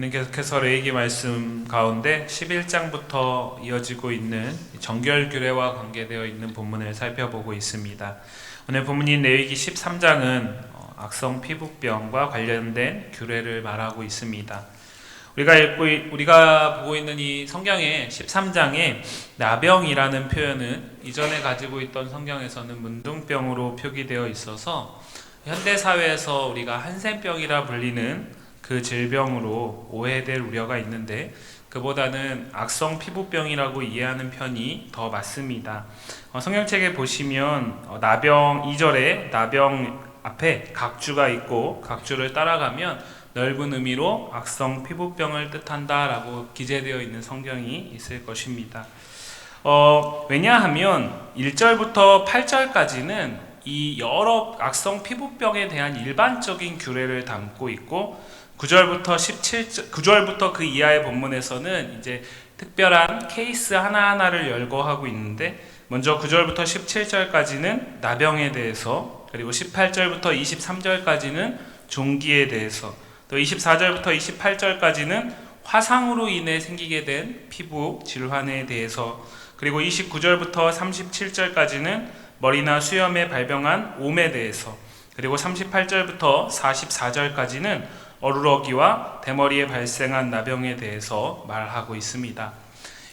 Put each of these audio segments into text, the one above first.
계속해서 레이기 말씀 가운데 11장부터 이어지고 있는 정결 규례와 관계되어 있는 본문을 살펴보고 있습니다. 오늘 본문인 레이기 13장은 어, 악성 피부병과 관련된 규례를 말하고 있습니다. 우리가 읽고 있- 우리가 보고 있는 이 성경의 13장에 나병이라는 표현은 이전에 가지고 있던 성경에서는 문둥병으로 표기되어 있어서 현대 사회에서 우리가 한센병이라 불리는 그 질병으로 오해될 우려가 있는데 그보다는 악성 피부병이라고 이해하는 편이 더 맞습니다. 어, 성경책에 보시면 어, 나병 2절에 나병 앞에 각주가 있고 각주를 따라가면 넓은 의미로 악성 피부병을 뜻한다라고 기재되어 있는 성경이 있을 것입니다. 어, 왜냐하면 1절부터 8절까지는 이 여러 악성 피부병에 대한 일반적인 규례를 담고 있고 9절부터 17절 9절부터 그 이하의 본문에서는 이제 특별한 케이스 하나하나를 열거하고 있는데 먼저 9절부터 17절까지는 나병에 대해서 그리고 18절부터 23절까지는 종기에 대해서 또 24절부터 28절까지는 화상으로 인해 생기게 된 피부 질환에 대해서 그리고 29절부터 37절까지는 머리나 수염에 발병한 옴에 대해서 그리고 38절부터 44절까지는 어루러기와 대머리에 발생한 나병에 대해서 말하고 있습니다.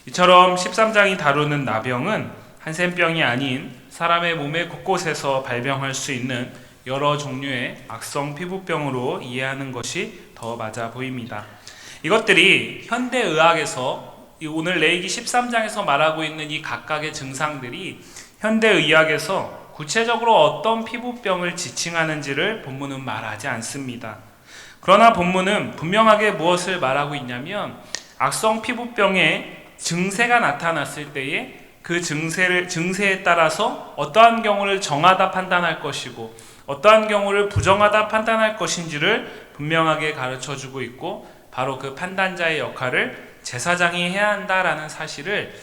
이처럼 13장이 다루는 나병은 한센병이 아닌 사람의 몸의 곳곳에서 발병할 수 있는 여러 종류의 악성 피부병으로 이해하는 것이 더 맞아 보입니다. 이것들이 현대 의학에서 이 오늘 레이기 13장에서 말하고 있는 이 각각의 증상들이 현대 의학에서 구체적으로 어떤 피부병을 지칭하는지를 본문은 말하지 않습니다. 그러나 본문은 분명하게 무엇을 말하고 있냐면 악성 피부병의 증세가 나타났을 때에 그 증세를 증세에 따라서 어떠한 경우를 정하다 판단할 것이고 어떠한 경우를 부정하다 판단할 것인지를 분명하게 가르쳐 주고 있고 바로 그 판단자의 역할을 제사장이 해야 한다라는 사실을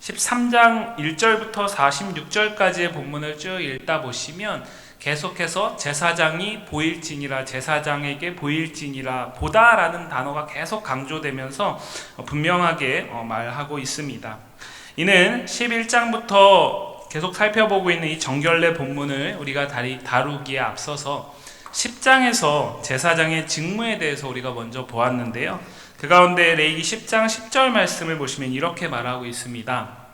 13장 1절부터 46절까지의 본문을 쭉 읽다 보시면 계속해서 제사장이 보일지니라 제사장에게 보일지니라 보다라는 단어가 계속 강조되면서 분명하게 어, 말하고 있습니다. 이는 11장부터 계속 살펴보고 있는 이 정결례 본문을 우리가 다루기에 앞서서 10장에서 제사장의 직무에 대해서 우리가 먼저 보았는데요. 그 가운데 레이기 10장 10절 말씀을 보시면 이렇게 말하고 있습니다.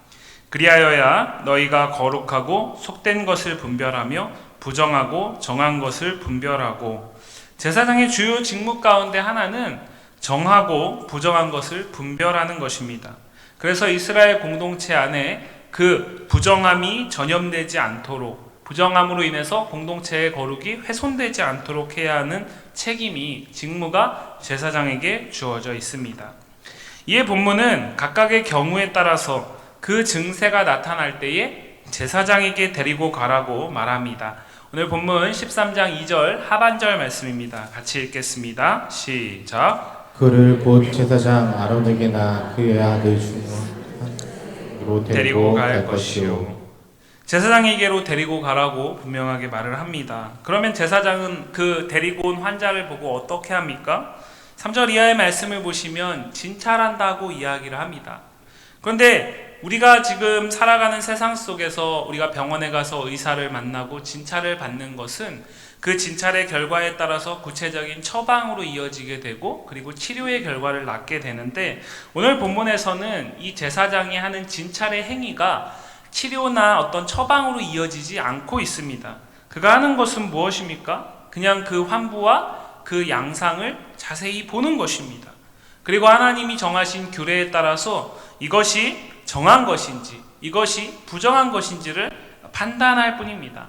그리하여야 너희가 거룩하고 속된 것을 분별하며 부정하고 정한 것을 분별하고 제사장의 주요 직무 가운데 하나는 정하고 부정한 것을 분별하는 것입니다. 그래서 이스라엘 공동체 안에 그 부정함이 전염되지 않도록 부정함으로 인해서 공동체의 거룩이 훼손되지 않도록 해야 하는 책임이 직무가 제사장에게 주어져 있습니다. 이에 본문은 각각의 경우에 따라서 그 증세가 나타날 때에 제사장에게 데리고 가라고 말합니다. 오늘 본문 13장 2절 하반절 말씀입니다. 같이 읽겠습니다. 시작. 그를 곧 제사장 아론에게나 그의 아들 중으로 데리고 갈 것이요. 제사장에게로 데리고 가라고 분명하게 말을 합니다. 그러면 제사장은 그 데리고 온 환자를 보고 어떻게 합니까? 3절 이하의 말씀을 보시면 진찰한다고 이야기를 합니다. 그런데 우리가 지금 살아가는 세상 속에서 우리가 병원에 가서 의사를 만나고 진찰을 받는 것은 그 진찰의 결과에 따라서 구체적인 처방으로 이어지게 되고 그리고 치료의 결과를 낳게 되는데 오늘 본문에서는 이 제사장이 하는 진찰의 행위가 치료나 어떤 처방으로 이어지지 않고 있습니다. 그가 하는 것은 무엇입니까? 그냥 그 환부와 그 양상을 자세히 보는 것입니다. 그리고 하나님이 정하신 규례에 따라서 이것이 정한 것인지 이것이 부정한 것인지를 판단할 뿐입니다.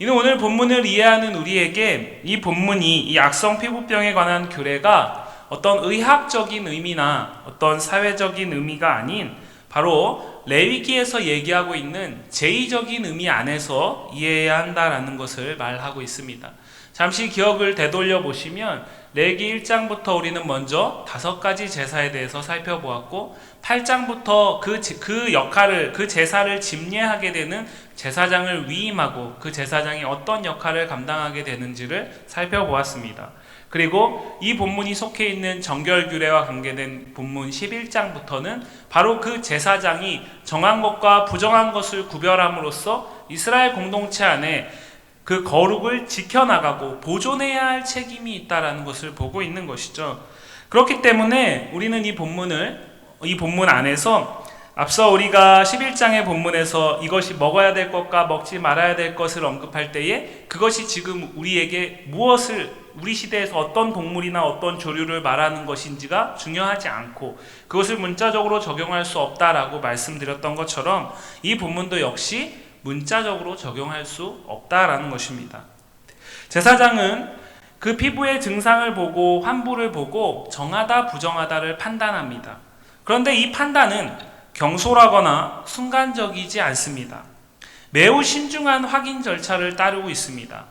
이는 오늘 본문을 이해하는 우리에게 이 본문이 이 악성 피부병에 관한 규례가 어떤 의학적인 의미나 어떤 사회적인 의미가 아닌 바로 레위기에서 얘기하고 있는 제의적인 의미 안에서 이해해야 한다라는 것을 말하고 있습니다. 잠시 기억을 되돌려 보시면 레기 1장부터 우리는 먼저 다섯 가지 제사에 대해서 살펴보았고 8장부터 그, 제- 그 역할을 그 제사를 집례하게 되는 제사장을 위임하고 그 제사장이 어떤 역할을 감당하게 되는지를 살펴보았습니다. 그리고 이 본문이 속해 있는 정결규례와 관계된 본문 11장부터는 바로 그 제사장이 정한 것과 부정한 것을 구별함으로써 이스라엘 공동체 안에 그 거룩을 지켜나가고 보존해야 할 책임이 있다라는 것을 보고 있는 것이죠. 그렇기 때문에 우리는 이 본문을 이 본문 안에서 앞서 우리가 11장의 본문에서 이것이 먹어야 될 것과 먹지 말아야 될 것을 언급할 때에 그것이 지금 우리에게 무엇을 우리 시대에서 어떤 동물이나 어떤 조류를 말하는 것인지가 중요하지 않고 그것을 문자적으로 적용할 수 없다라고 말씀드렸던 것처럼 이 본문도 역시 문자적으로 적용할 수 없다라는 것입니다. 제사장은 그 피부의 증상을 보고 환부를 보고 정하다 부정하다를 판단합니다. 그런데 이 판단은 경솔하거나 순간적이지 않습니다. 매우 신중한 확인 절차를 따르고 있습니다.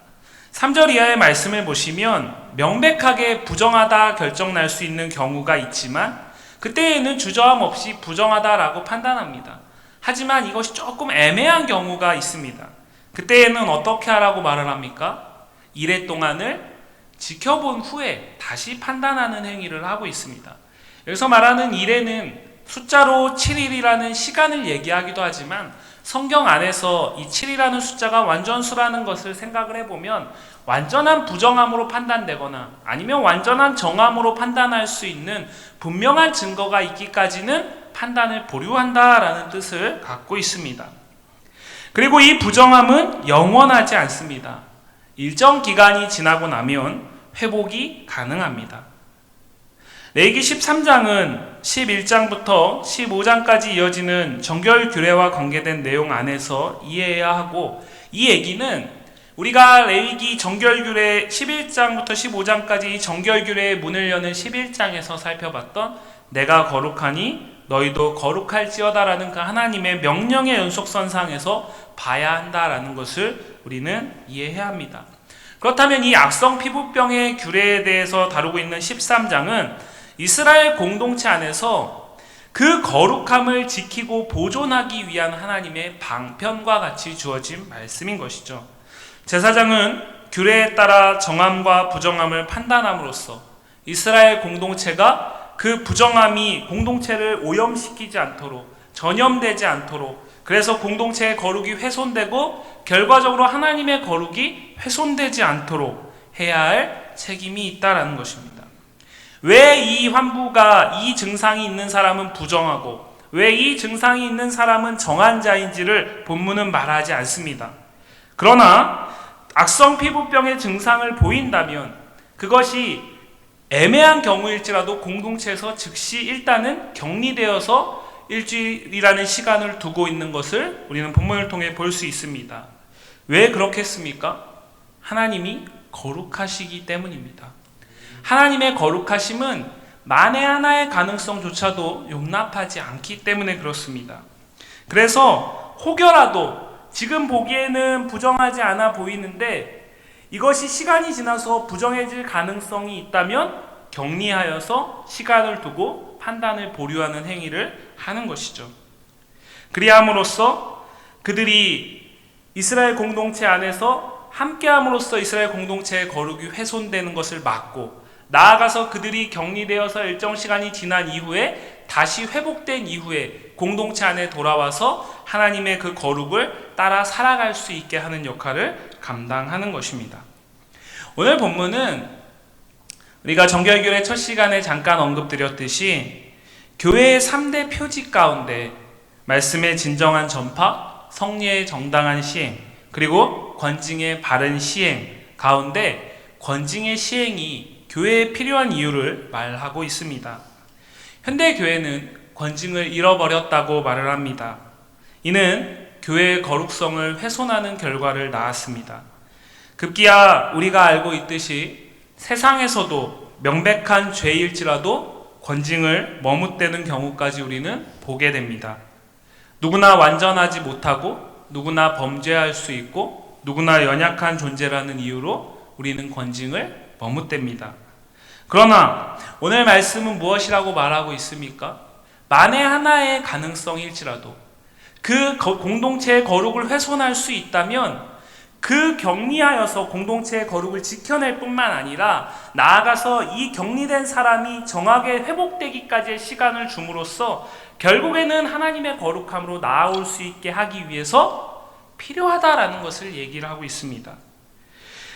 3절 이하의 말씀을 보시면 명백하게 부정하다 결정 날 수 있는 경우가 있지만 그때에는 주저함 없이 부정하다라고 판단합니다. 하지만 이것이 조금 애매한 경우가 있습니다. 그때에는 어떻게 하라고 말을 합니까? 이래 동안을 지켜본 후에 다시 판단하는 행위를 하고 있습니다. 여기서 말하는 이래는 숫자로 7일이라는 시간을 얘기하기도 하지만 성경 안에서 이 7이라는 숫자가 완전수라는 것을 생각을 해보면 완전한 부정함으로 판단되거나 아니면 완전한 정함으로 판단할 수 있는 분명한 증거가 있기까지는 판단을 보류한다라는 뜻을 갖고 있습니다. 그리고 이 부정함은 영원하지 않습니다. 일정 기간이 지나고 나면 회복이 가능합니다. 레이기 13장은 11장부터 15장까지 이어지는 정결 규례와 관계된 내용 안에서 이해해야 하고 이 얘기는 우리가 레위기 정결 규례 11장부터 15장까지 이 정결 규례의 문을 여는 11장에서 살펴봤던 내가 거룩하니 너희도 거룩할지어다라는 그 하나님의 명령의 연속선상에서 봐야 한다라는 것을 우리는 이해해야 합니다. 그렇다면 이 악성 피부병의 규례에 대해서 다루고 있는 13장은 이스라엘 공동체 안에서 그 거룩함을 지키고 보존하기 위한 하나님의 방편과 같이 주어진 말씀인 것이죠. 제사장은 규례에 따라 정함과 부정함을 판단함으로써 이스라엘 공동체가 그 부정함이 공동체를 오염시키지 않도록 전염되지 않도록 그래서 공동체의 거룩이 훼손되고 결과적으로 하나님의 거룩이 훼손되지 않도록 해야 할 책임이 있다라는 것입니다. 왜 이 환부가 이 증상이 있는 사람은 부정하고 왜 이 증상이 있는 사람은 정한 자인지를 본문은 말하지 않습니다. 그러나 악성 피부병의 증상을 보인다면 그것이 애매한 경우일지라도 공동체에서 즉시 일단은 격리되어서 일주일이라는 시간을 두고 있는 것을 우리는 본문을 통해 볼 수 있습니다. 왜 그렇게 했습니까? 하나님이 거룩하시기 때문입니다. 하나님의 거룩하심은 만에 하나의 가능성조차도 용납하지 않기 때문에 그렇습니다. 그래서 혹여라도 지금 보기에는 부정하지 않아 보이는데 이것이 시간이 지나서 부정해질 가능성이 있다면 격리하여서 시간을 두고 판단을 보류하는 행위를 하는 것이죠. 그리함으로써 그들이 이스라엘 공동체 안에서 함께함으로써 이스라엘 공동체의 거룩이 훼손되는 것을 막고 나아가서 그들이 격리되어서 일정 시간이 지난 이후에 다시 회복된 이후에 공동체 안에 돌아와서 하나님의 그 거룩을 따라 살아갈 수 있게 하는 역할을 감당하는 것입니다. 오늘 본문은 우리가 정결교회 첫 시간에 잠깐 언급드렸듯이 교회의 3대 표지 가운데 말씀의 진정한 전파, 성리의 정당한 시행, 그리고 권징의 바른 시행 가운데 권징의 시행이 교회에 필요한 이유를 말하고 있습니다. 현대 교회는 권징을 잃어버렸다고 말을 합니다. 이는 교회의 거룩성을 훼손하는 결과를 낳았습니다. 급기야 우리가 알고 있듯이 세상에서도 명백한 죄일지라도 권징을 머뭇대는 경우까지 우리는 보게 됩니다. 누구나 완전하지 못하고 누구나 범죄할 수 있고 누구나 연약한 존재라는 이유로 우리는 권징을 머뭇댑니다. 그러나 오늘 말씀은 무엇이라고 말하고 있습니까? 만에 하나의 가능성일지라도 그 공동체의 거룩을 훼손할 수 있다면 그 격리하여서 공동체의 거룩을 지켜낼 뿐만 아니라 나아가서 이 격리된 사람이 정확하게 회복되기까지의 시간을 줌으로써 결국에는 하나님의 거룩함으로 나아올 수 있게 하기 위해서 필요하다라는 것을 얘기를 하고 있습니다.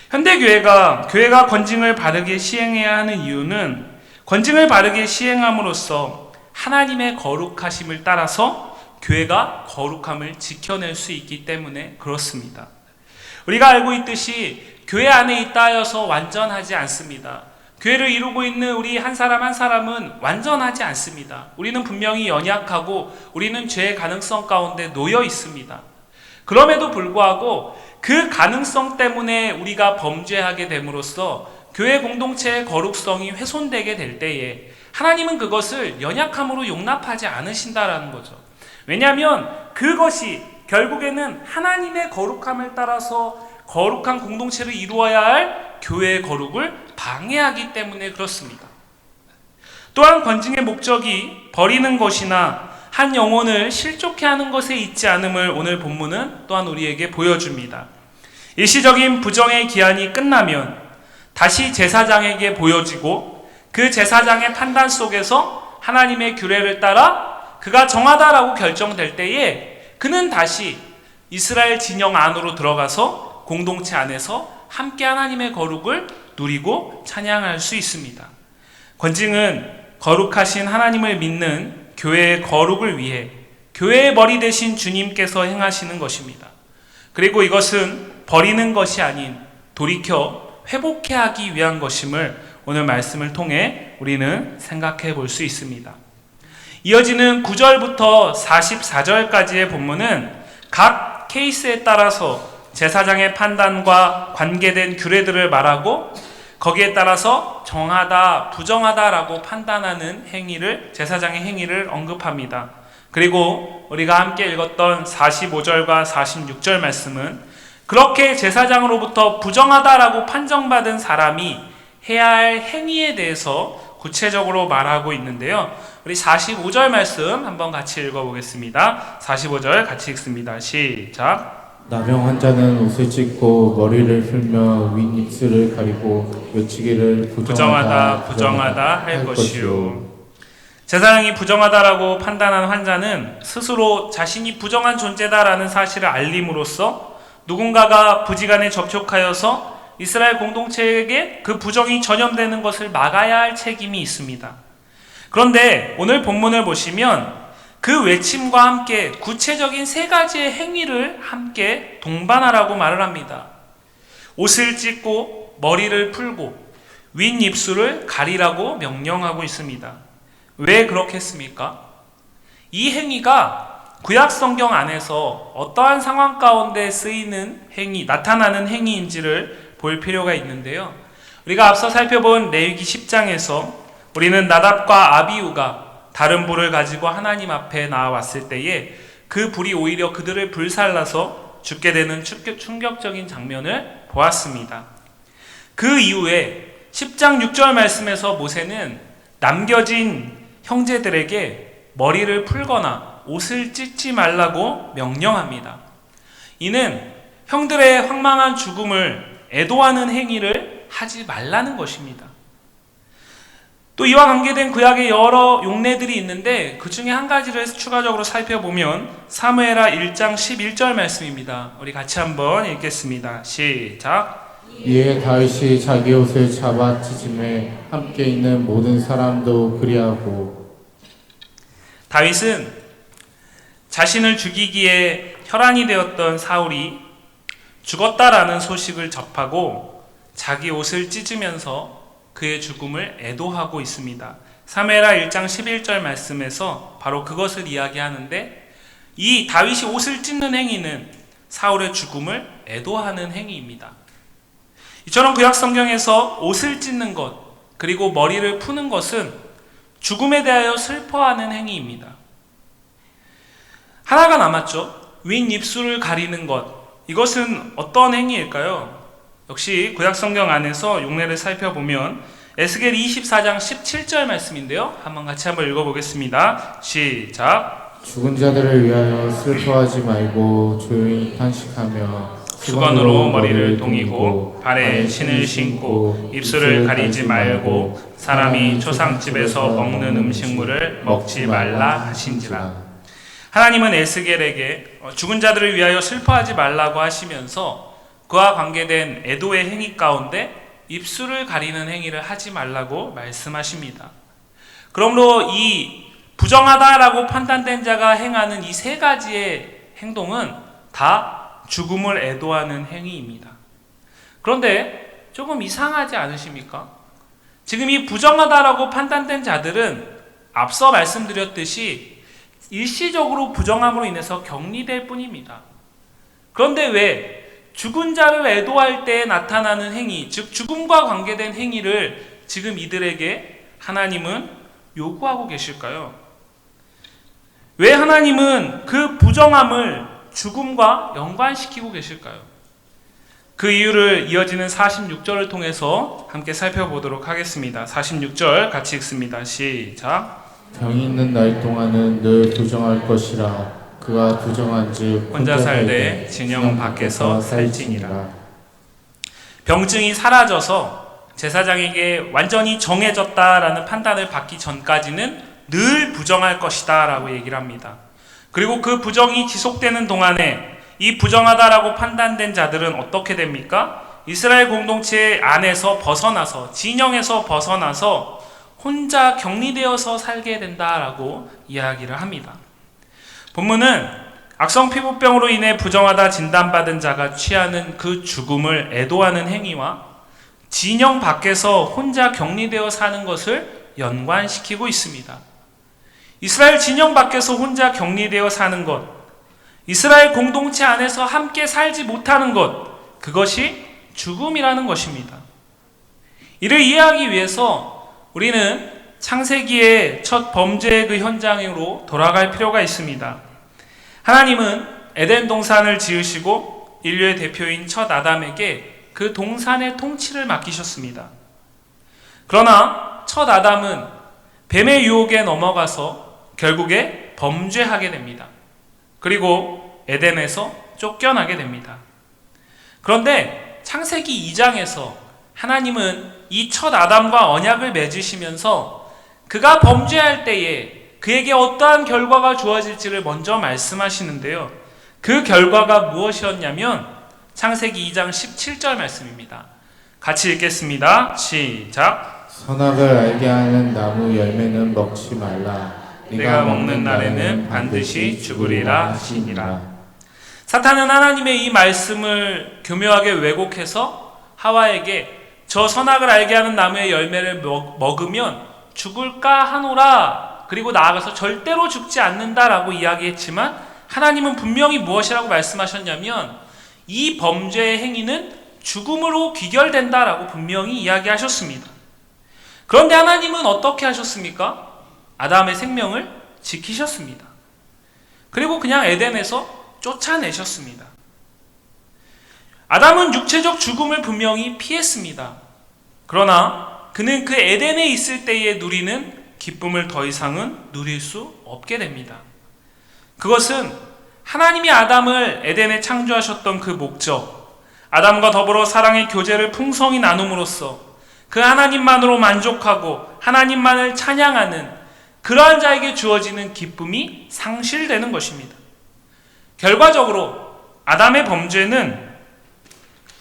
현대 교회가 교회가 권징을 바르게 시행해야 하는 이유는 권징을 바르게 시행함으로써 하나님의 거룩하심을 따라서 교회가 거룩함을 지켜낼 수 있기 때문에 그렇습니다. 우리가 알고 있듯이 교회 안에 있다 하여서 완전하지 않습니다. 교회를 이루고 있는 우리 한 사람 한 사람은 완전하지 않습니다. 우리는 분명히 연약하고 우리는 죄의 가능성 가운데 놓여 있습니다. 그럼에도 불구하고 그 가능성 때문에 우리가 범죄하게 됨으로써 교회 공동체의 거룩성이 훼손되게 될 때에 하나님은 그것을 연약함으로 용납하지 않으신다라는 거죠. 왜냐하면 그것이 결국에는 하나님의 거룩함을 따라서 거룩한 공동체를 이루어야 할 교회의 거룩을 방해하기 때문에 그렇습니다. 또한 권징의 목적이 버리는 것이나 한 영혼을 실족해 하는 것에 있지 않음을 오늘 본문은 또한 우리에게 보여줍니다. 일시적인 부정의 기한이 끝나면 다시 제사장에게 보여지고 그 제사장의 판단 속에서 하나님의 규례를 따라 그가 정하다라고 결정될 때에 그는 다시 이스라엘 진영 안으로 들어가서 공동체 안에서 함께 하나님의 거룩을 누리고 찬양할 수 있습니다. 권징은 거룩하신 하나님을 믿는 교회의 거룩을 위해 교회의 머리 대신 주님께서 행하시는 것입니다. 그리고 이것은 버리는 것이 아닌 돌이켜 회복해 하기 위한 것임을 오늘 말씀을 통해 우리는 생각해 볼 수 있습니다. 이어지는 9절부터 44절까지의 본문은 각 케이스에 따라서 제사장의 판단과 관계된 규례들을 말하고 거기에 따라서 정하다, 부정하다라고 판단하는 행위를 제사장의 행위를 언급합니다. 그리고 우리가 함께 읽었던 45절과 46절 말씀은 그렇게 제사장으로부터 부정하다라고 판정받은 사람이 해야 할 행위에 대해서 구체적으로 말하고 있는데요. 우리 45절 말씀 한번 같이 읽어보겠습니다. 45절 같이 읽습니다. 시작. 나병 환자는 옷을 찢고 머리를 풀며 윗입술을 가리고 외치기를 부정하다, 부정하다 할 것이요. 제사장이 부정하다라고 판단한 환자는 스스로 자신이 부정한 존재다라는 사실을 알림으로써 누군가가 부지간에 접촉하여서 이스라엘 공동체에게 그 부정이 전염되는 것을 막아야 할 책임이 있습니다. 그런데 오늘 본문을 보시면 그 외침과 함께 구체적인 세 가지의 행위를 함께 동반하라고 말을 합니다. 옷을 찢고 머리를 풀고 윗 입술을 가리라고 명령하고 있습니다. 왜 그렇게 했습니까? 이 행위가 구약 성경 안에서 어떠한 상황 가운데 쓰이는 행위, 나타나는 행위인지를 볼 필요가 있는데요. 우리가 앞서 살펴본 레위기 10장에서 우리는 나답과 아비우가 다른 불을 가지고 하나님 앞에 나왔을 때에 그 불이 오히려 그들을 불살라서 죽게 되는 충격- 충격적인 장면을 보았습니다. 그 이후에 10장 6절 말씀에서 모세는 남겨진 형제들에게 머리를 풀거나 옷을 찢지 말라고 명령합니다. 이는 형들의 황망한 죽음을 애도하는 행위를 하지 말라는 것입니다. 또 이와 관계된 구약의 여러 용례들이 있는데 그 중에 한 가지를 추가적으로 살펴보면 사무엘하 1장 11절 말씀입니다. 우리 같이 한번 읽겠습니다. 시작. 이에 다윗이 자기 옷을 잡아 찢음에 함께 있는 모든 사람도 그리하고 다윗은 자신을 죽이기에 혈안이 되었던 사울이 죽었다라는 소식을 접하고 자기 옷을 찢으면서 그의 죽음을 애도하고 있습니다. 사무엘하 1장 11절 말씀에서 바로 그것을 이야기하는데 이 다윗이 옷을 찢는 행위는 사울의 죽음을 애도하는 행위입니다. 이처럼 구약 성경에서 옷을 찢는 것 그리고 머리를 푸는 것은 죽음에 대하여 슬퍼하는 행위입니다. 하나가 남았죠. 윗 입술을 가리는 것. 이것은 어떤 행위일까요? 역시 구약 성경 안에서 용례를 살펴보면 에스겔 24장 17절 말씀인데요. 한번 같이 한번 읽어보겠습니다. 시작. 죽은 자들을 위하여 슬퍼하지 말고 조용히 탄식하며 수건으로 머리를 동이고 발에 신을 신고 입술을 가리지 말고 사람이 초상집에서 먹는 음식물을 먹지 말라 하신지라. 하나님은 에스겔에게 어, 죽은 자들을 위하여 슬퍼하지 말라고 하시면서 그와 관계된 애도의 행위 가운데 입술을 가리는 행위를 하지 말라고 말씀하십니다. 그러므로 이 부정하다라고 판단된 자가 행하는 이 세 가지의 행동은 다 죽음을 애도하는 행위입니다. 그런데 조금 이상하지 않으십니까? 지금 이 부정하다라고 판단된 자들은 앞서 말씀드렸듯이 일시적으로 부정함으로 인해서 격리될 뿐입니다. 그런데 왜 죽은 자를 애도할 때 나타나는 행위, 즉 죽음과 관계된 행위를 지금 이들에게 하나님은 요구하고 계실까요? 왜 하나님은 그 부정함을 죽음과 연관시키고 계실까요? 그 이유를 이어지는 46절을 통해서 함께 살펴보도록 하겠습니다. 46절 같이 읽습니다. 시작. 병이 있는 날 동안은 늘 부정할 것이라 그가 부정한즉 혼자 살되 진영 밖에서 살지니라. 병증이 사라져서 제사장에게 완전히 정해졌다라는 판단을 받기 전까지는 늘 부정할 것이다라고 얘기를 합니다. 그리고 그 부정이 지속되는 동안에 이 부정하다라고 판단된 자들은 어떻게 됩니까? 이스라엘 공동체 안에서 벗어나서 진영에서 벗어나서 혼자 격리되어서 살게 된다라고 이야기를 합니다. 본문은 악성 피부병으로 인해 부정하다 진단받은 자가 취하는 그 죽음을 애도하는 행위와 진영 밖에서 혼자 격리되어 사는 것을 연관시키고 있습니다. 이스라엘 진영 밖에서 혼자 격리되어 사는 것, 이스라엘 공동체 안에서 함께 살지 못하는 것, 그것이 죽음이라는 것입니다. 이를 이해하기 위해서 우리는 창세기의 첫 범죄의 그 현장으로 돌아갈 필요가 있습니다. 하나님은 에덴 동산을 지으시고 인류의 대표인 첫 아담에게 그 동산의 통치를 맡기셨습니다. 그러나 첫 아담은 뱀의 유혹에 넘어가서 결국에 범죄하게 됩니다. 그리고 에덴에서 쫓겨나게 됩니다. 그런데 창세기 2장에서 하나님은 이 첫 아담과 언약을 맺으시면서 그가 범죄할 때에 그에게 어떠한 결과가 주어질지를 먼저 말씀하시는데요. 그 결과가 무엇이었냐면 창세기 2장 17절 말씀입니다. 같이 읽겠습니다. 시작. 선악을 알게 하는 나무 열매는 먹지 말라 내가 먹는 날에는 반드시 죽으리라 하시니라. 사탄은 하나님의 이 말씀을 교묘하게 왜곡해서 하와에게 저 선악을 알게 하는 나무의 열매를 먹, 먹으면 죽을까 하노라. 그리고 나아가서 절대로 죽지 않는다라고 이야기했지만 하나님은 분명히 무엇이라고 말씀하셨냐면 이 범죄의 행위는 죽음으로 귀결된다라고 분명히 이야기하셨습니다. 그런데 하나님은 어떻게 하셨습니까? 아담의 생명을 지키셨습니다. 그리고 그냥 에덴에서 쫓아내셨습니다. 아담은 육체적 죽음을 분명히 피했습니다. 그러나 그는 그 에덴에 있을 때에 누리는 기쁨을 더 이상은 누릴 수 없게 됩니다. 그것은 하나님이 아담을 에덴에 창조하셨던 그 목적, 아담과 더불어 사랑의 교제를 풍성히 나눔으로써 그 하나님만으로 만족하고 하나님만을 찬양하는 그러한 자에게 주어지는 기쁨이 상실되는 것입니다. 결과적으로 아담의 범죄는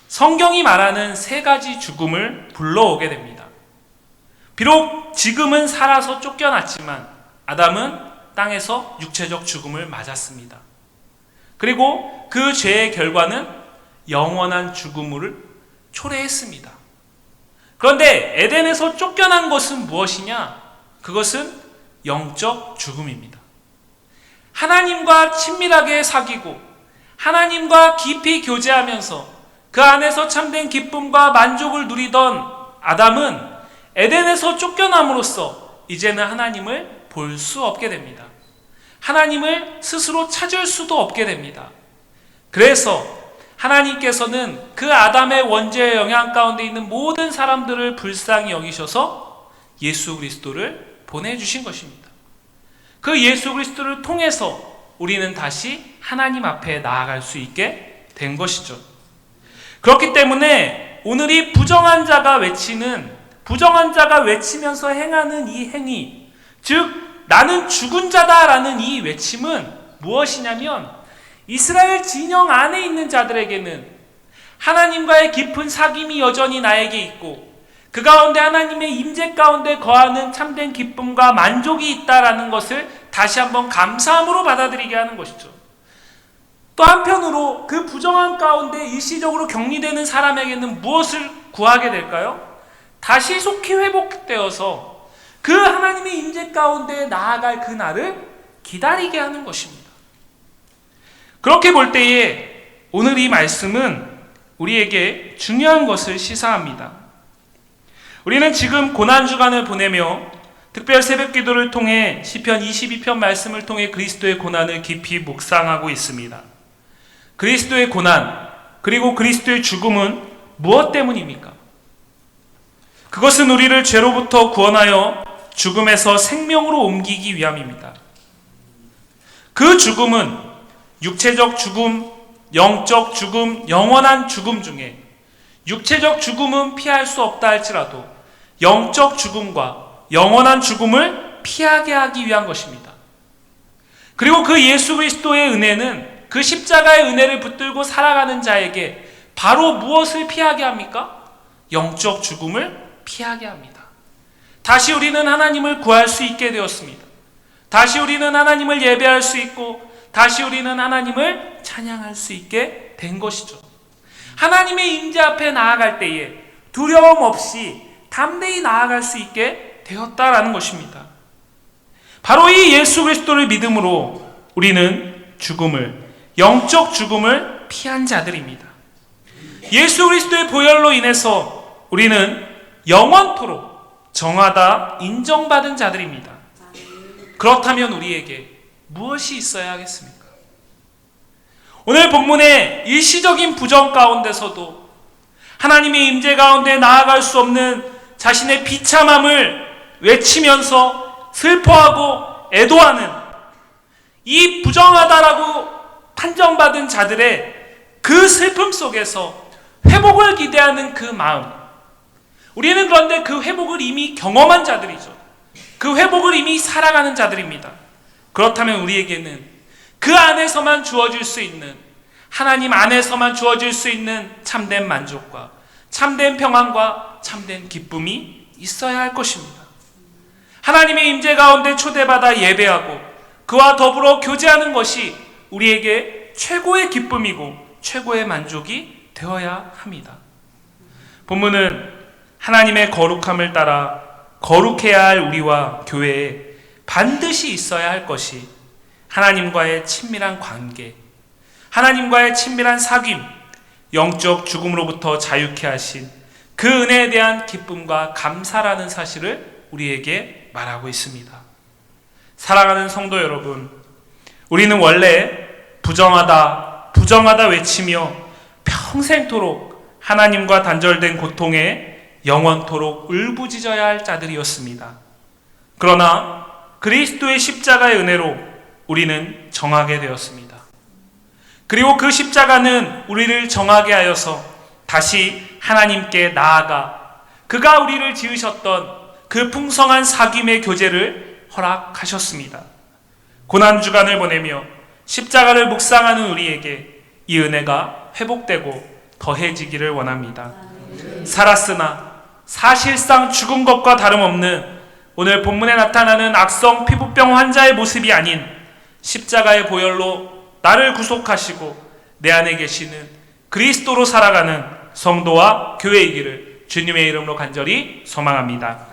성경이 말하는 세 가지 죽음을 불러오게 됩니다. 비록 지금은 살아서 쫓겨났지만 아담은 땅에서 육체적 죽음을 맞았습니다. 그리고 그 죄의 결과는 영원한 죽음을 초래했습니다. 그런데 에덴에서 쫓겨난 것은 무엇이냐? 그것은 영적 죽음입니다. 하나님과 친밀하게 사귀고 하나님과 깊이 교제하면서 그 안에서 참된 기쁨과 만족을 누리던 아담은 에덴에서 쫓겨남으로써 이제는 하나님을 볼 수 없게 됩니다. 하나님을 스스로 찾을 수도 없게 됩니다. 그래서 하나님께서는 그 아담의 원죄의 영향 가운데 있는 모든 사람들을 불쌍히 여기셔서 예수 그리스도를 보내주신 것입니다. 그 예수 그리스도를 통해서 우리는 다시 하나님 앞에 나아갈 수 있게 된 것이죠. 그렇기 때문에 오늘 이 부정한 자가 외치는 부정한 자가 외치면서 행하는 이 행위, 즉 나는 죽은 자다라는 이 외침은 무엇이냐면 이스라엘 진영 안에 있는 자들에게는 하나님과의 깊은 사귐이 여전히 나에게 있고 그 가운데 하나님의 임재 가운데 거하는 참된 기쁨과 만족이 있다라는 것을 다시 한번 감사함으로 받아들이게 하는 것이죠. 또 한편으로 그 부정한 가운데 일시적으로 격리되는 사람에게는 무엇을 구하게 될까요? 다시 속히 회복되어서 그 하나님의 임재 가운데 나아갈 그 날을 기다리게 하는 것입니다. 그렇게 볼 때에 오늘 이 말씀은 우리에게 중요한 것을 시사합니다. 우리는 지금 고난 주간을 보내며 특별 새벽 기도를 통해 시편 22편 말씀을 통해 그리스도의 고난을 깊이 묵상하고 있습니다. 그리스도의 고난 그리고 그리스도의 죽음은 무엇 때문입니까? 그것은 우리를 죄로부터 구원하여 죽음에서 생명으로 옮기기 위함입니다. 그 죽음은 육체적 죽음, 영적 죽음, 영원한 죽음 중에 육체적 죽음은 피할 수 없다 할지라도 영적 죽음과 영원한 죽음을 피하게 하기 위한 것입니다. 그리고 그 예수 그리스도의 은혜는 그 십자가의 은혜를 붙들고 살아가는 자에게 바로 무엇을 피하게 합니까? 영적 죽음을 피하게 합니다. 다시 우리는 하나님을 구할 수 있게 되었습니다. 다시 우리는 하나님을 예배할 수 있고 다시 우리는 하나님을 찬양할 수 있게 된 것이죠. 하나님의 임재 앞에 나아갈 때에 두려움 없이 담대히 나아갈 수 있게 되었다라는 것입니다. 바로 이 예수 그리스도를 믿음으로 우리는 죽음을 영적 죽음을 피한 자들입니다. 예수 그리스도의 보혈로 인해서 우리는 영원토록 정하다 인정받은 자들입니다. 그렇다면 우리에게 무엇이 있어야 하겠습니까? 오늘 본문의 일시적인 부정 가운데서도 하나님의 임재 가운데 나아갈 수 없는 자신의 비참함을 외치면서 슬퍼하고 애도하는 이 부정하다라고 판정받은 자들의 그 슬픔 속에서 회복을 기대하는 그 마음. 우리는 그런데 그 회복을 이미 경험한 자들이죠. 그 회복을 이미 살아가는 자들입니다. 그렇다면 우리에게는 그 안에서만 주어질 수 있는 하나님 안에서만 주어질 수 있는 참된 만족과 참된 평안과 참된 기쁨이 있어야 할 것입니다. 하나님의 임재 가운데 초대받아 예배하고 그와 더불어 교제하는 것이 우리에게 최고의 기쁨이고 최고의 만족이 되어야 합니다. 본문은 하나님의 거룩함을 따라 거룩해야 할 우리와 교회에 반드시 있어야 할 것이 하나님과의 친밀한 관계, 하나님과의 친밀한 사귐, 영적 죽음으로부터 자유케 하신 그 은혜에 대한 기쁨과 감사라는 사실을 우리에게 말하고 있습니다. 사랑하는 성도 여러분, 우리는 원래 부정하다, 부정하다 외치며 평생토록 하나님과 단절된 고통에 영원토록 울부짖어야 할 자들이었습니다. 그러나 그리스도의 십자가의 은혜로 우리는 정하게 되었습니다. 그리고 그 십자가는 우리를 정하게 하여서 다시 하나님께 나아가 그가 우리를 지으셨던 그 풍성한 사귐의 교제를 허락하셨습니다. 고난 주간을 보내며 십자가를 묵상하는 우리에게 이 은혜가 회복되고 더해지기를 원합니다. 살았으나 사실상 죽은 것과 다름없는 오늘 본문에 나타나는 악성 피부병 환자의 모습이 아닌 십자가의 보혈로 나를 구속하시고 내 안에 계시는 그리스도로 살아가는 성도와 교회이기를 주님의 이름으로 간절히 소망합니다.